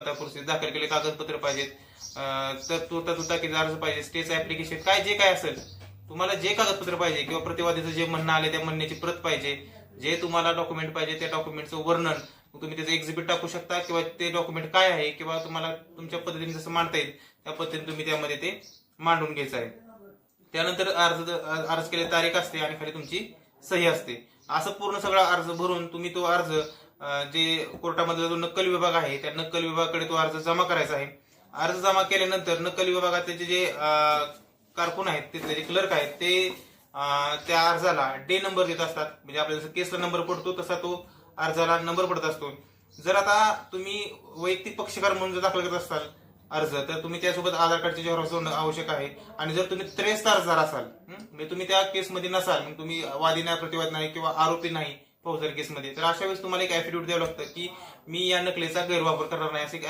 परिस्थिती दाखल केले कागदपत्र पाहिजेत. तर तुरता तुर्ताकीचा अर्ज पाहिजे स्टेच ऍप्लिकेशन काय जे काय असेल तुम्हाला जे कागदपत्र पाहिजे किंवा प्रतिवादीचं जे म्हणणं आले त्या म्हणण्याची प्रत पाहिजे. जे तुम्हाला डॉक्युमेंट पाहिजे त्या डॉक्युमेंटचं वर्णन. तुम्ही त्याचं एक्झिबिट टाकू शकता किंवा ते डॉक्युमेंट काय आहे किंवा तुम्हाला तुमच्या पद्धतीने जसं मांडता येईल त्या पद्धतीने तुम्ही त्यामध्ये ते मांडून घ्यायचं आहे. त्यानंतर अर्ज अर्ज केले तारीख असते आणि खाली तुमची सही असते. असं पूर्ण सगळा अर्ज भरून तुम्ही तो अर्ज जे कोर्टामधला जो नक्कल विभाग आहे त्या नक्कल विभागाकडे तो अर्ज जमा करायचा आहे. अर्ज जमा केल्यानंतर नक्कल विभागात जे जे कारकून आहेत तिथले जे क्लर्क आहेत ते त्या अर्जाला डे नंबर देत असतात. म्हणजे आपल्याला जसं केसला नंबर पडतो तसा तो अर्जाला नंबर पडत असतो. जर आता तुम्ही वैयक्तिक पक्षकार म्हणून जर दाखल करत असाल अर्ज तर तुम्ही त्यासोबत आधार कार्डची झेरॉक्स होणं आवश्यक आहे आणि जर तुम्ही त्रेस्त अर्जदार असाल म्हणजे तुम्ही त्या केसमध्ये नसाल तुम्ही वादी नाही प्रतिवाद नाही किंवा आरोपी नाही फौजर केसमध्ये तर अशा वेळेस तुम्हाला एक ऍफिडेव्हिट द्यावं लागतं की मी या नकलेचा गैरवापर करणार नाही. असं एक